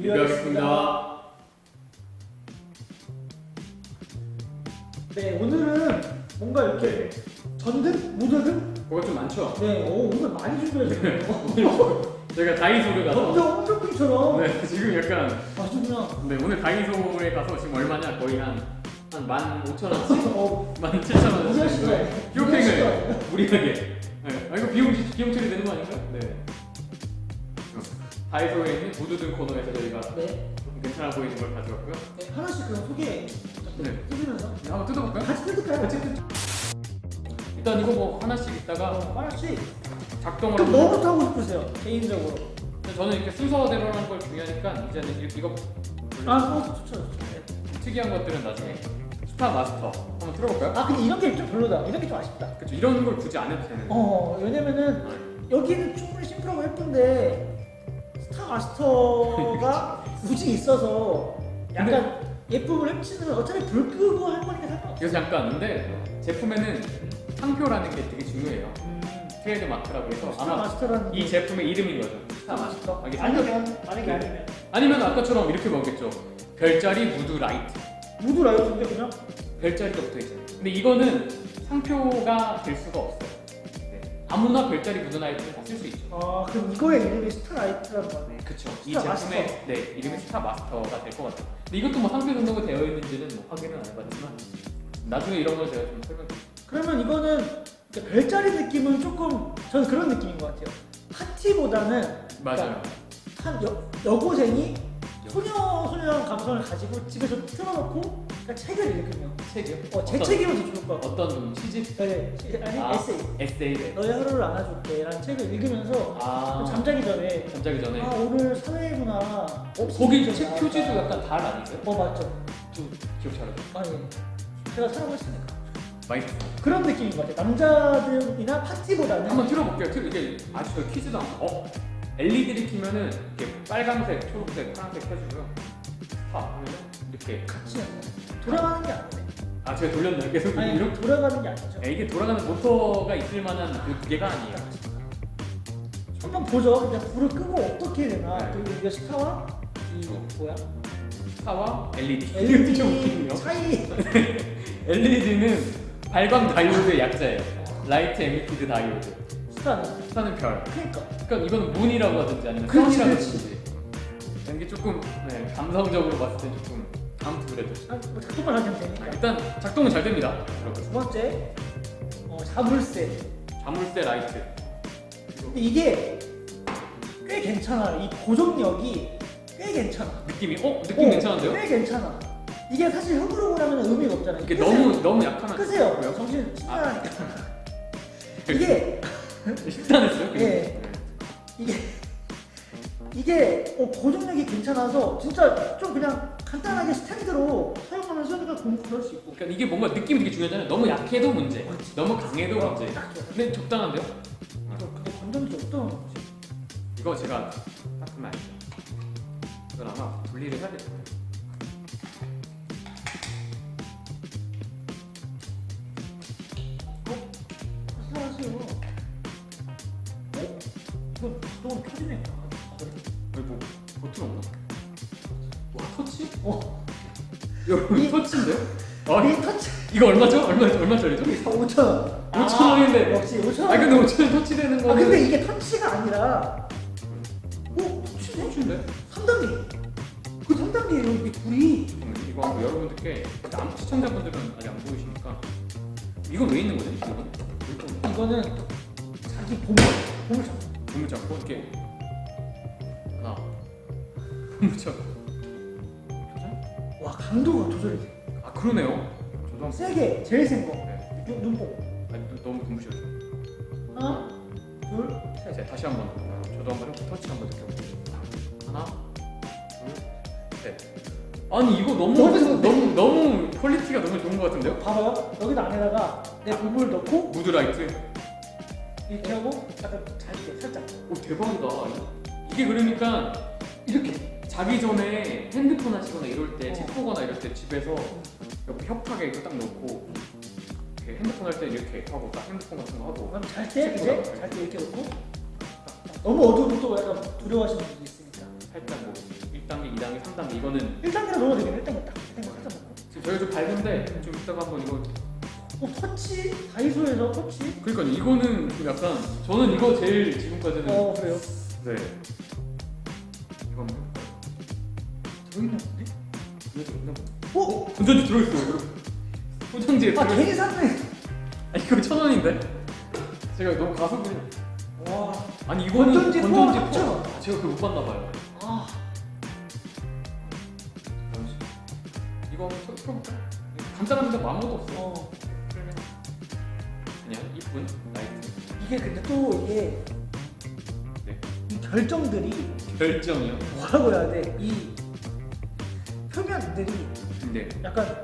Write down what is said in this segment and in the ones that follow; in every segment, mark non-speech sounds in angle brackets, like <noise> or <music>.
리뷰하겠습니다. 네, 오늘은 뭔가 이렇게 전등? 무드등? 뭐가 좀 많죠? 네, 오, 오늘 많이 준비했어요. <laughs> 저희가 다이소를 가서 먼저 홈쇼핑처럼 네 지금 약간 아주 그냥 네 오늘 다이소에 가서 지금 얼마냐 거의 한 한 15,000원씩? 어, 17,000원씩 무시하시죠? 쇼핑을 무리하게 네. 아 이거 비용 비용 처리 되는 거 아닌가요? 네 다이소에 있는 무드등 코너에서 저희가 네, 괜찮아 보이는 걸 가져왔고요. 네, 하나씩 그냥 소개 네. 해주면서. 네, 한번 뜯어볼까요? 같이 뜯을까요? 뜯 일단 이거 뭐 하나씩 있다가 어, 하나씩. 작동을 그럼 뭐부터 하고 싶으세요? 개인적으로? 저는 이렇게 순서대로 하는 걸 중요하니까 이제는 이- 이거 아, 어, 좋죠, 좋죠. 특이한 것들은 나중에 스타 마스터 한번 들어볼까요? 아, 근데 이런 게 좀 별로다. 이런 게 좀 아쉽다. 그렇죠 이런 걸 굳이 안 해도 되는 어, 왜냐면은 여기는 충분히 심플하고 예쁜데 스타 마스터가 <laughs> 굳이 있어서 약간 예쁨을 훔치는 어차피 불 끄고 할 거니까 상관없어. 그래서 잠깐 근데 제품에는 상표라는 게 되게 중요해요. 트레이드 마크라고 해서 스타 아마 마스터라는 이 제품의 이름인 거죠. 스타 마스터? 아, 이게 상표. 아니면 만약에 아니면. 아니면 아까처럼 이렇게 먹겠죠. 별자리 무드 라이트. 무드 라이트인데 그냥? 별자리가 붙어 있잖아요. 근데 이거는 상표가 될 수가 없어요. 네. 아무나 별자리 무드 라이트를 다 쓸 수 있죠. 아 그럼 이거의 이름이 스타 라이트라는 거네. 그쵸. 이 스타 제품의 마스터. 네 이름이 스타 마스터가 될 것 같아요. 근데 이것도 뭐 상표 등록이 되어 있는지는 뭐 확인은 안 해봤지만 나중에 이런 걸 제가 좀 설명. 그러면 이거는 이제 별자리 느낌은 조금 저는 그런 느낌인 것 같아요. 파티보다는 맞아요. 한 여, 여고생이 소녀 소녀한 감성을 가지고 집에서 틀어놓고 그러니까 책을 읽으면 책이요? 어, 제 어떤- 책이면 더 좋을 것 같아요. 어떤 좀 시집? 네, 아니 아. 에세이. 에세이. 네. 너의 하루를 안아줄게라는 책을 읽으면서 아 잠자기 전에 잠자기 전에. 아 오늘 사회구나. 어, 거기 책 표지도 약간 달 아니세요? 어 맞죠. 또 기억 잘하죠. 아니 제가 살아봤으니까 많이 그런 느낌인 것 같아 요. 남자들이나 파티보다는 한번 틀어볼게요. 틀 이게 아주 저 퀴즈도 안. 어 LED를 키면은 이렇게 빨간색, 초록색, 파란색 켜주고요. 파 하면은 이렇게. 같이 돌아가는 게 아니네. 아 제가 돌렸나요? 계속 아니 이렇게. 돌아가는 게 아니죠. 네, 이게 돌아가는 모터가 있을 만한 그 기계가 아니에요. 한번 보죠. 이제 불을 끄고 어떻게 되나. 네. 그리고 이게 스타와 이 어. 뭐야? 스타와 LED. 좀 LED 웃기네요. 차이. <laughs> LED는 발광 다이오드의 약자예요. 라이트 에미티드 다이오드. 스타는 스타는 별. 그러니까 그러니까 이거는 문이라고 하든지 아니면 그렇지, 선이라고 그렇지. 하든지. 이게 조금 네, 감성적으로 봤을 때 조금 아무튼 그래도. 아, 뭐 작동만 하면 아, 되니까. 일단 작동은 잘 됩니다. 여러분. 두 번째 어, 자물쇠. 자물쇠 라이트. 근데 이게 꽤 괜찮아요. 이 고정력이 꽤 괜찮아. 느낌이 어 느낌 어, 괜찮은데요? 꽤 괜찮아. 이게 사실 흙으로 보면 의미가 없잖아요. 이게 끄세요. 너무 너무 약하면 끄세요. 뭐요? 정신 신나니까. 그 <laughs> 이게 <laughs> 식단했어요? 예. 이게 이게 어, 고정력이 괜찮아서 진짜 좀 그냥 간단하게 스탠드로 사용하면서 그냥 공부를 할수 있고. 그러니까 이게 뭔가 느낌이 되게 중요하잖아요. 너무 약해도 문제, 너무 강해도 문제. 딱. 근데 적당한데요? 저 근데 건전지 어떤 거지? 이거 제가 닦으면 알죠. 이건 아마 분리를 해야 될 거예요. 사세요. 어? 이건 자동으로 켜지네. 아, 그래. 여기 뭐 버튼 없나? 어. 이- 터치인데요? 아이 터치 이거 얼마죠? 얼마 얼마짜리죠? 5천 원. 5천 원인데. 역시 5천 아 원. 근데 5천 원 터치되는 아 거는 근데 이게 터치가 아니라 오 터치네? 터치인데? 3단계 그 3단계예요 이게 둘이 잠깐만요. 이거 한번 여러분들께 남 시청자분들은 아직 안 보이시니까 이건 왜 있는 거죠? 이거 이거는 자기 보물 보물 잡 몸을 잡고 이렇게 하나 몸을 잡고 와 강도가 조절이 돼 아 그러네요. 저도 한번 세게 제일 센 거 네. 눈 보고 아니, 너- 너무 눈부셔져. 하나 둘 셋 자 다시 한번 저도 한번 이렇게 터치 한번 느껴볼게요. 하나 둘 셋. 아니 이거 너무 너무 너무 좋은데? 너무, 퀄리티가 너무 좋은 것 같은데요? 봐봐요 여기다 안에다가 내 보물 넣고 무드 라이트. 이렇게 하고 약간 잘게 살짝 오 대박이다. 이게 그러니까 이렇게 자기 전에 핸드폰 하시거나 이럴 때 어. 집 보거나 이럴 때 집에서 옆에 협탁에 이거 딱 놓고 이렇게 핸드폰 할 때 이렇게 하고 딱 핸드폰 같은 거 하고. 그럼 잘 때 이제 잘 때 이렇게. 놓고? 딱, 딱. 너무 어두우면 또 약간 두려워하시는 분도 있으니까. 살짝 뭐 1단계, 2단계, 3단계 이거는 1단계로 넣어도 되겠네. 1단계 딱 1단계 살짝 넣고. 지금 저희가 좀 밝은데 좀 이따가 한번 이거 어 터치? 다이소에서 터치? 그러니까 이거는 좀 약간 저는 이거 제일 지금까지는 어 그래요? 네 들어있는 건데? 이거 좀 있나? 봐. 어? 건전지 들어있어요 여러분. 포장지에 아 괜히 샀네. 아 이거 천 원인데? 제가 너무 가성비 와. 아니 이거는 건전지 포함 포 합쳐. 아, 제가 그거 못 봤나 봐요. 아, 이거 한번 켜- 켜볼까? 간단한데 뭐 아무것도 없어. 어. 그러면 그냥 이쁜 라이트 이게 근데 또 이게 네. 이 결정들이 결정이요? 뭐라고 해야 돼 이 표면들이 근데 약간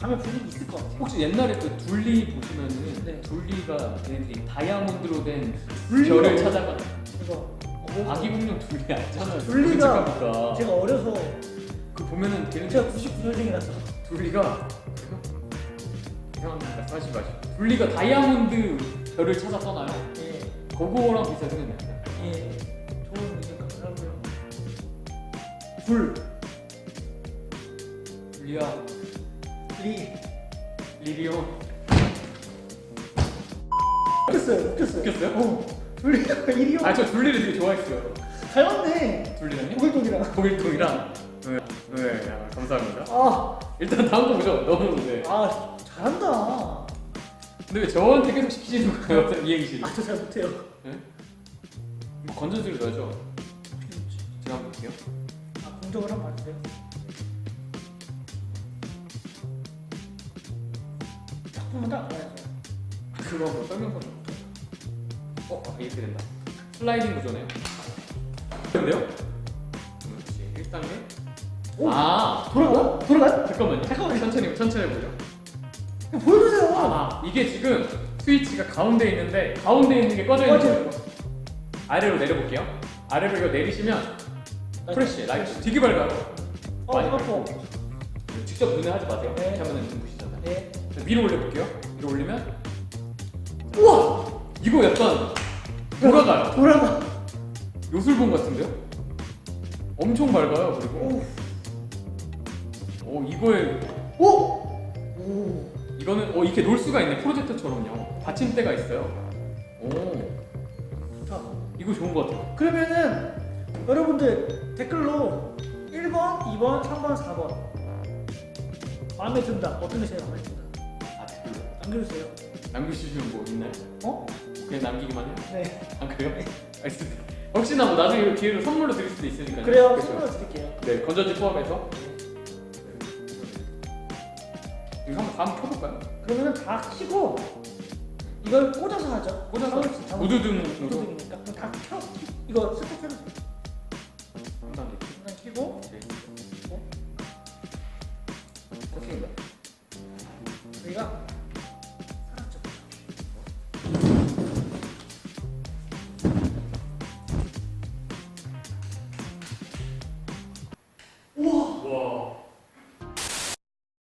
밤에 분위기 있을 것 같아 혹시 옛날에 그 둘리 보시면은 네. 둘리가 얘네들이 다이아몬드로 된 둘리가 별을 뭐- 찾아가 이거 어, 뭐- 아기 공룡 둘리 알잖아요. 둘리가 끔찍하니까. 제가 어려서 그 보면은 걔는 제가 99년생이라서. 둘리가 이상한 말씀하시지 마시고. 둘리가 다이아몬드 별을 찾아 떠나요. 예, 그거랑 비슷하게 생겼네. 예. 좋은 의견 감사하고요 둘둘 리야 리 리리오 웃겼어요 웃겼어요. 웃겼어요? 어. 둘리가 <laughs> 이리오 아저 둘리를 되게 좋아했어요. 닮았네. 둘리랑요? 고글동이랑. 고길통이랑? 네, 네 아, 감사합니다. 아, 일단 다음 거 보죠. 너무 네 아 잘한다. 근데 왜 저한테 계속 시키시는 거예요? <laughs> 이행시 아저 잘 못해요. 뭐 건전지를 넣어야죠. 제가 한번 볼게요. 아 공정을 한번 봐주세요 작품은 딱 알아야죠. 그거 한번 설명서 좀 어? 아, 이렇게 된다. 슬라이딩 구조네요. 근데요? 그렇지. 1단계 오! 아! 돌아가? 돌아가? 잠깐만요. 잠깐만요. 천천히 천천히 이거 보여주세요! 아 이게 지금 스위치가 가운데 있는데 가운데 있는 게 꺼져 있는 맞아요. 거예요. 아래로 내려볼게요. 아래로 이거 내리시면 프레시 라이트. 되게 밝아요 어 많이 아파 직접 눈에 하지 마세요. 네. 이렇게 하면 눈 부시잖아요. 네 위로 올려볼게요. 위로 올리면 우와! 이거 약간 돌아가요. 돌아가. 요술봉 같은데요? 엄청 밝아요 그리고. 오! 오 이거에 오! 오! 이거는 어 이렇게 놀 수가 있네. 프로젝터처럼요. 받침대가 있어요. 오. 좋다. 이거 좋은 것 같아요. 그러면은 여러분들 댓글로 1번, 2번, 3번, 4번 마음에 든다. 어떤 게 제일 마음에 든다 남겨주세요 남기시면 뭐 있나요? 어? 그냥 남기기만 해요? 네 아 그래요? 알겠습니다 혹시나 뭐 나중에 기회로 선물로 드릴 수도 있으니까요 그래요 그렇죠? 선물 드릴게요 네 건전지 포함해서 이거 한번 다음 켜볼까요? 그러면은 다 키고 이걸 꽂아서 하죠 꽂아서 무드등이니까 그럼 다 켜. 이거 스톱 켜주세요 한 단계 일단 키고 네. 어? 여기가